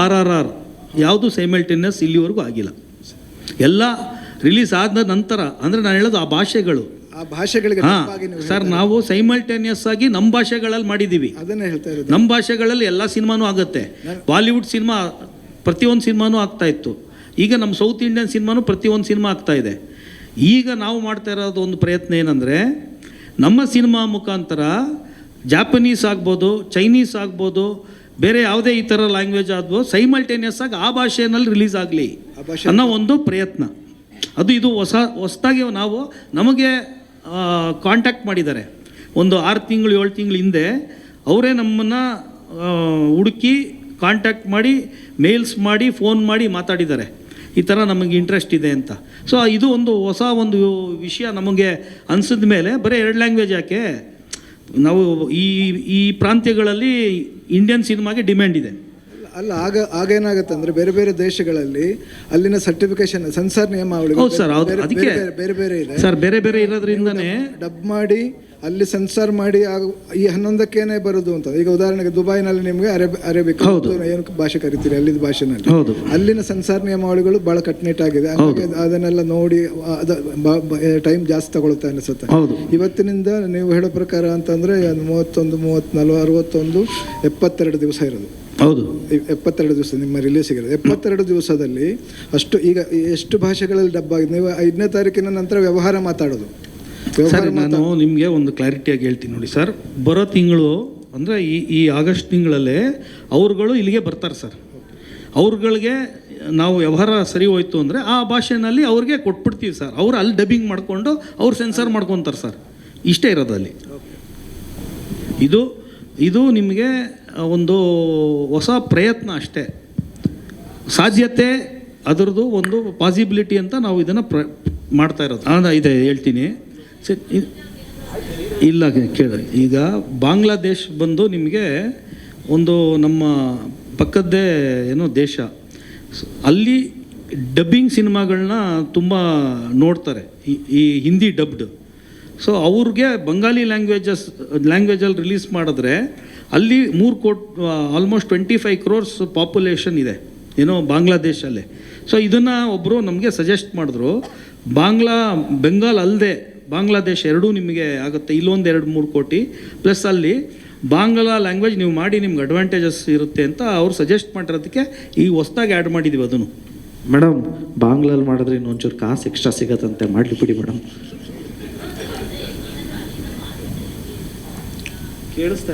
R R R ಯಾವುದು simultaneous ಇಲ್ಲಿವರೆಗೂ ಆಗಿಲ್ಲ. ಎಲ್ಲ ರಿಲೀಸ್ ಆದ ನಂತರ ಅಂದರೆ ನಾನು ಹೇಳೋದು ಆ ಭಾಷೆಗಳು. ಆ ಭಾಷೆಗಳಿಗೆ ಹಾಂ ಸರ್ ನಾವು ಸೈಮಲ್ಟೇನಿಯಸ್ ಆಗಿ ನಮ್ಮ ಭಾಷೆಗಳಲ್ಲಿ ಮಾಡಿದ್ದೀವಿ ಅದನ್ನೇ ಹೇಳ್ತಾ ಇರೋದು. ನಮ್ಮ ಭಾಷೆಗಳಲ್ಲಿ ಎಲ್ಲ ಸಿನಿಮಾನೂ ಆಗುತ್ತೆ. ಬಾಲಿವುಡ್ ಸಿನಿಮಾ ಪ್ರತಿಯೊಂದು ಸಿನಿಮಾನೂ ಆಗ್ತಾ ಇತ್ತು. ಈಗ ನಮ್ಮ ಸೌತ್ ಇಂಡಿಯನ್ ಸಿನಿಮಾನೂ ಪ್ರತಿಯೊಂದು ಸಿನಿಮಾ ಆಗ್ತಾ ಇದೆ. ಈಗ ನಾವು ಮಾಡ್ತಾ ಇರೋದು ಒಂದು ಪ್ರಯತ್ನ ಏನಂದರೆ ನಮ್ಮ ಸಿನಿಮಾ ಮುಖಾಂತರ ಜಾಪನೀಸ್ ಆಗ್ಬೋದು ಚೈನೀಸ್ ಆಗ್ಬೋದು ಬೇರೆ ಯಾವುದೇ ಈ ಥರ ಲ್ಯಾಂಗ್ವೇಜ್ ಆದವೋ ಸೈಮಲ್ಟೇನಿಯಸ್ ಆಗಿ ಆ ಭಾಷೆಯಲ್ಲಿ ರಿಲೀಸ್ ಆಗಲಿ ಆ ಭಾಷೆ ಅನ್ನೋ ಒಂದು ಪ್ರಯತ್ನ. ಅದು ಇದು ಹೊಸ ಹೊಸದಾಗಿ ನಾವು ನಮಗೆ ಕಾಂಟ್ಯಾಕ್ಟ್ ಮಾಡಿದ್ದಾರೆ. ಒಂದು ಆರು ತಿಂಗಳು ಏಳು ತಿಂಗಳು ಹಿಂದೆ ಅವರೇ ನಮ್ಮನ್ನು ಹುಡುಕಿ ಕಾಂಟ್ಯಾಕ್ಟ್ ಮಾಡಿ ಮೇಲ್ಸ್ ಮಾಡಿ ಫೋನ್ ಮಾಡಿ ಮಾತಾಡಿದ್ದಾರೆ. ಈ ಥರ ನಮಗೆ ಇಂಟ್ರೆಸ್ಟ್ ಇದೆ ಅಂತ. ಸೊ ಇದು ಒಂದು ಹೊಸ ಒಂದು ವಿಷಯ ನಮಗೆ ಅನಿಸಿದ ಮೇಲೆ ಬರೀ ಎರಡು ಲ್ಯಾಂಗ್ವೇಜ್ ಯಾಕೆ? ನಾವು ಈ ಈ ಪ್ರಾಂತ್ಯಗಳಲ್ಲಿ ಇಂಡಿಯನ್ ಸಿನಿಮಾಗೆ ಡಿಮ್ಯಾಂಡ್ ಇದೆ. ಅಲ್ಲ ಆಗ ಏನಾಗುತ್ತೆ ಅಂದ್ರೆ ಬೇರೆ ಬೇರೆ ದೇಶಗಳಲ್ಲಿ ಅಲ್ಲಿನ ಸರ್ಟಿಫಿಕೇಶನ್ ಸೆನ್ಸಾರ್ ನಿಯಮಾವಳಿ ಹೌದು ಸರ್ ಬೇರೆ ಬೇರೆ ಇದೆ. ಸರ್ ಬೇರೆ ಬೇರೆ ಇರೋದ್ರಿಂದನೇ ಡಬ್ ಮಾಡಿ ಅಲ್ಲಿ ಸೆನ್ಸಾರ್ ಮಾಡಿ ಆಗ- ಈ ಹನ್ನೊಂದಕ್ಕೇನೆ ಬರೋದು ಅಂತ. ಈಗ ಉದಾಹರಣೆಗೆ ದುಬೈನಲ್ಲಿ ನಿಮಗೆ ಅರೇಬ್ ಅರೇಬಿಕ್. ಏನು ಭಾಷೆ ಕರಿತೀರಿ ಅಲ್ಲಿ ಭಾಷೆನಲ್ಲಿ. ಅಲ್ಲಿನ ಸೆನ್ಸಾರ್ ನಿಯಮಾವಳಿಗಳು ಬಹಳ ಕಟ್ಟುನಿಟ್ಟಾಗಿದೆ ಹಾಗಾಗಿ ಅದನ್ನೆಲ್ಲ ನೋಡಿ ಟೈಮ್ ಜಾಸ್ತಿ ತಗೊಳುತ್ತೆ ಅನಿಸುತ್ತೆ. ಇವತ್ತಿನಿಂದ ನೀವು ಹೇಳೋ ಪ್ರಕಾರ ಅಂತಂದ್ರೆ ಮೂವತ್ತೊಂದು ಮೂವತ್ತ್ ನಲ್ವ ಅರವತ್ತೊಂದು ಎಪ್ಪತ್ತೆರಡು ದಿವಸ ಇರೋದು. ಹೌದು. ಎಪ್ಪತ್ತೆರಡು ದಿವಸ ನಿಮ್ಮ ರಿಲೀಸಿಗೆ ಎಪ್ಪತ್ತೆರಡು ದಿವಸದಲ್ಲಿ ಅಷ್ಟು ಈಗ ಎಷ್ಟು ಭಾಷೆಗಳಲ್ಲಿ ಡಬ್ಬಾಗಿದೆ? ನೀವು ಐದನೇ ತಾರೀಕಿನ ನಂತರ ವ್ಯವಹಾರ ಮಾತಾಡೋದು. ಸರ್ ನಾನು ನಿಮಗೆ ಒಂದು ಕ್ಲಾರಿಟಿಯಾಗಿ ಹೇಳ್ತೀನಿ ನೋಡಿ ಸರ್. ಬರೋ ತಿಂಗಳು ಅಂದರೆ ಈ ಈ ಆಗಸ್ಟ್ ತಿಂಗಳಲ್ಲೇ ಅವ್ರುಗಳು ಇಲ್ಲಿಗೆ ಬರ್ತಾರೆ ಸರ್. ಅವ್ರುಗಳಿಗೆ ನಾವು ವ್ಯವಹಾರ ಸರಿ ಹೋಯ್ತು ಅಂದರೆ ಆ ಭಾಷೆನಲ್ಲಿ ಅವ್ರಿಗೆ ಕೊಟ್ಬಿಡ್ತೀವಿ ಸರ್. ಅವ್ರು ಅಲ್ಲಿ ಡಬ್ಬಿಂಗ್ ಮಾಡಿಕೊಂಡು ಅವ್ರು ಸೆನ್ಸರ್ ಮಾಡ್ಕೊತಾರೆ ಸರ್. ಇಷ್ಟೇ ಇರೋದು ಅಲ್ಲಿ. ಇದು ಇದು ನಿಮಗೆ ಒಂದು ಹೊಸ ಪ್ರಯತ್ನ ಅಷ್ಟೇ. ಸಾಧ್ಯತೆ ಅದರದ್ದು ಒಂದು ಪಾಸಿಬಿಲಿಟಿ ಅಂತ ನಾವು ಇದನ್ನು ಪ್ರ ಮಾಡ್ತಾ ಇರೋದು. ಹಾಂ ಇದೆ ಹೇಳ್ತೀನಿ. ಇಲ್ಲ ಕೇಳಿ. ಈಗ ಬಾಂಗ್ಲಾದೇಶ್ ಬಂದು ನಿಮಗೆ ಒಂದು ನಮ್ಮ ಪಕ್ಕದ್ದೇ ಏನೋ ದೇಶ. ಅಲ್ಲಿ ಡಬ್ಬಿಂಗ್ ಸಿನಿಮಾಗಳನ್ನ ತುಂಬ ನೋಡ್ತಾರೆ. ಈ- ಈ ಹಿಂದಿ ಡಬ್ಡ್. ಸೊ, ಅವ್ರಿಗೆ ಬಂಗಾಲಿ ಲ್ಯಾಂಗ್ವೇಜಸ್, ಲ್ಯಾಂಗ್ವೇಜಲ್ಲಿ ರಿಲೀಸ್ ಮಾಡಿದ್ರೆ ಅಲ್ಲಿ ಮೂರು coat almost twenty five crores population ಇದೆ. ಏನೋ ಬಾಂಗ್ಲಾದೇಶಲ್ಲೇ. ಸೊ, ಇದನ್ನು ಒಬ್ಬರು ನಮಗೆ ಸಜೆಸ್ಟ್ ಮಾಡಿದ್ರು. ಬಾಂಗ್ಲಾ, ಬೆಂಗಾಲ್ ಅಲ್ಲದೆ ಬಾಂಗ್ಲಾದೇಶ ಎರಡೂ ನಿಮಗೆ ಆಗುತ್ತೆ. ಇಲ್ಲೊಂದು ಎರಡು ಮೂರು ಕೋಟಿ. ಪ್ಲಸ್ ಅಲ್ಲಿ ಬಾಂಗ್ಲಾ ಲ್ಯಾಂಗ್ವೇಜ್ ನೀವು ಮಾಡಿ ನಿಮ್ಗೆ ಅಡ್ವಾಂಟೇಜಸ್ ಇರುತ್ತೆ ಅಂತ ಅವ್ರು ಸಜೆಸ್ಟ್ ಮಾಡಿರೋದಕ್ಕೆ ಈಗ ಹೊಸ್ದಾಗಿ ಆ್ಯಡ್ ಮಾಡಿದ್ದೀವಿ ಅದನ್ನು. ಮೇಡಮ್ ಬಾಂಗ್ಲಲ್ಲಿ ಮಾಡಿದ್ರೆ ಇನ್ನೊಂಚೂರು ಕಾಸು ಎಕ್ಸ್ಟ್ರಾ ಸಿಗತ್ತಂತೆ. ಮಾಡಲಿ ಬಿಡಿ ಮೇಡಮ್ ಕೇಳಿಸ್ತಾ